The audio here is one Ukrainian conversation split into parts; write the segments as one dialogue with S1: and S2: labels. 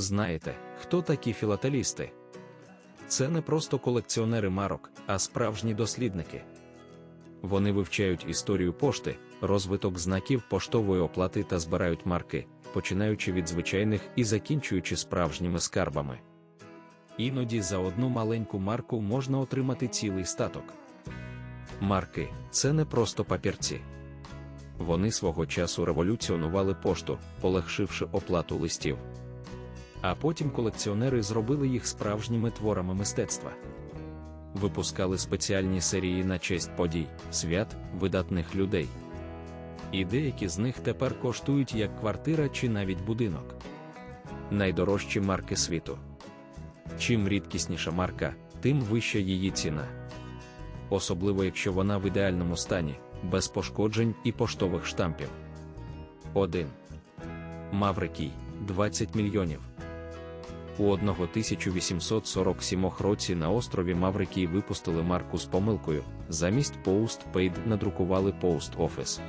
S1: Знаєте, хто такі філателісти? Це не просто колекціонери марок, а справжні дослідники. Вони вивчають історію пошти, розвиток знаків поштової оплати та збирають марки, починаючи від звичайних і закінчуючи справжніми скарбами. Іноді за одну маленьку марку можна отримати цілий статок. Марки це не просто папірці. Вони свого часу революціонували пошту, полегшивши оплату листів. А потім колекціонери зробили їх справжніми творами мистецтва. Випускали спеціальні серії на честь подій, свят, видатних людей. І деякі з них тепер коштують як квартира чи навіть будинок. Найдорожчі марки світу. Чим рідкісніша марка, тим вища її ціна. Особливо якщо вона в ідеальному стані, без пошкоджень і поштових штампів. 1. Маврикій 20 мільйонів. У 1847 році на острові Маврикій випустили марку з помилкою, замість Postpaid надрукували Post Office.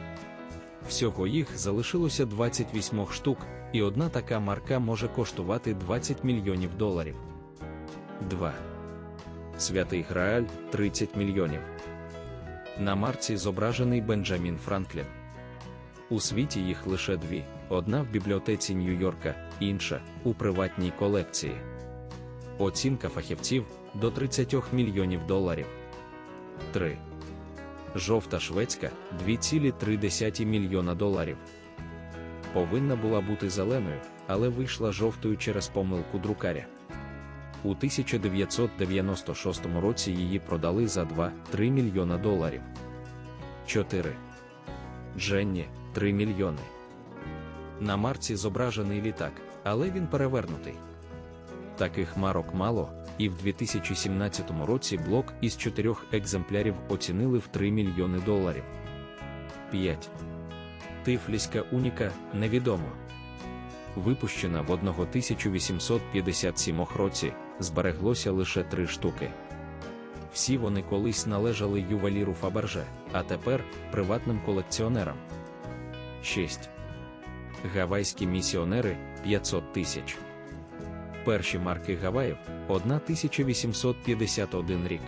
S1: Всього їх залишилося 28 штук, і одна така марка може коштувати 20 мільйонів доларів. 2. Святий Грааль 30 мільйонів. На марці зображений Бенджамін Франклін. У світі їх лише дві: одна в бібліотеці Нью-Йорка, інша у приватній колекції. Оцінка фахівців до 30 мільйонів доларів. 3. Жовта шведська 2,3 мільйона доларів. Повинна була бути зеленою, але вийшла жовтою через помилку друкаря. У 1996 році її продали за 2-3 мільйона доларів. 4. Дженні 3 мільйони. На марці зображений літак, але він перевернутий. Таких марок мало, і в 2017 році блок із чотирьох екземплярів оцінили в 3 мільйони доларів. 5. Тифліська уніка невідомо. Випущена в 1857 році, збереглося лише три штуки. Всі вони колись належали ювеліру Фаберже, а тепер приватним колекціонерам. 6. Гавайські місіонери 500 тисяч. Перші марки Гаваїв 1851 рік.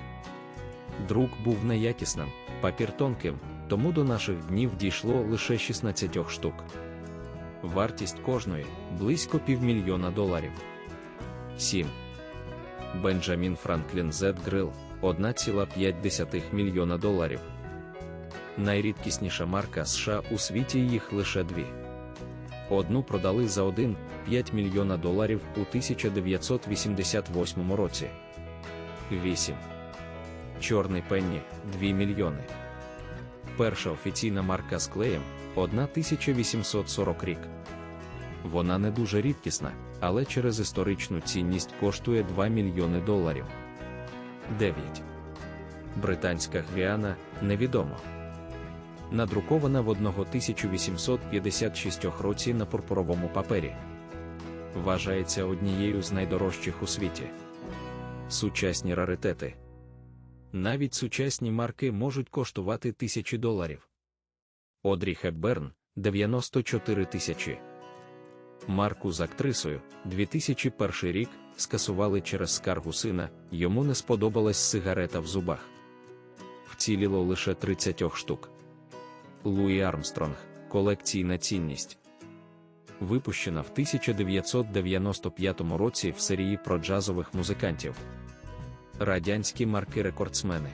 S1: Друк був неякісним, папір тонким, тому до наших днів дійшло лише 16 штук. Вартість кожної близько півмільйона доларів. 7. Бенджамін Франклін Z Grill 1,5 мільйона доларів. Найрідкісніша марка США у світі їх лише дві. Одну продали за 1,5 мільйона доларів у 1988 році. 8. Чорний пенні 2 мільйони. Перша офіційна марка з клеєм 1840 рік. Вона не дуже рідкісна, але через історичну цінність коштує 2 мільйони доларів. 9. Британська гвіана невідомо. Надрукована в 1856 році на пурпуровому папері. Вважається однією з найдорожчих у світі. Сучасні раритети. Навіть сучасні марки можуть коштувати тисячі доларів. Одрі Хепберн 94 тисячі. Марку з актрисою 2001 рік скасували через скаргу сина, йому не сподобалась сигарета в зубах. Вціліло лише 30 штук. Луї Армстронг колекційна цінність. Випущена в 1995 році в серії про джазових музикантів. Радянські марки рекордсмени.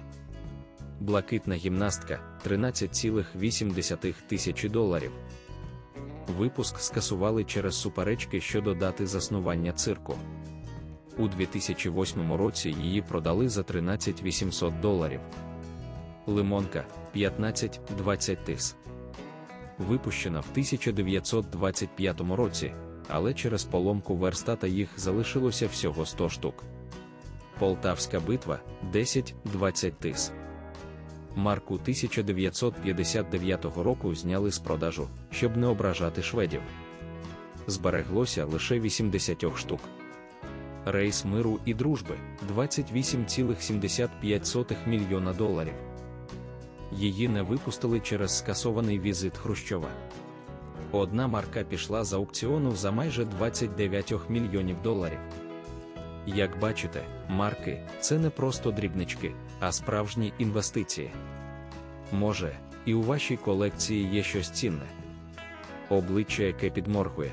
S1: Блакитна гімнастка 13,8 тисячі доларів. Випуск скасували через суперечки щодо дати заснування цирку. У 2008 році її продали за 13 800 доларів. Лимонка 15-20 тис. Випущена в 1925 році, але через поломку верстата їх залишилося всього 100 штук. Полтавська битва 10-20 тис. Марку 1959 року зняли з продажу, щоб не ображати шведів. Збереглося лише 80 штук. Рейс миру і дружби 28,75 мільйона доларів. Її не випустили через скасований візит Хрущова. Одна марка пішла з аукціону за майже 29 мільйонів доларів. Як бачите, марки це не просто дрібнички, а справжні інвестиції. Може, і у вашій колекції є щось цінне. Обличчя, яке підморгує,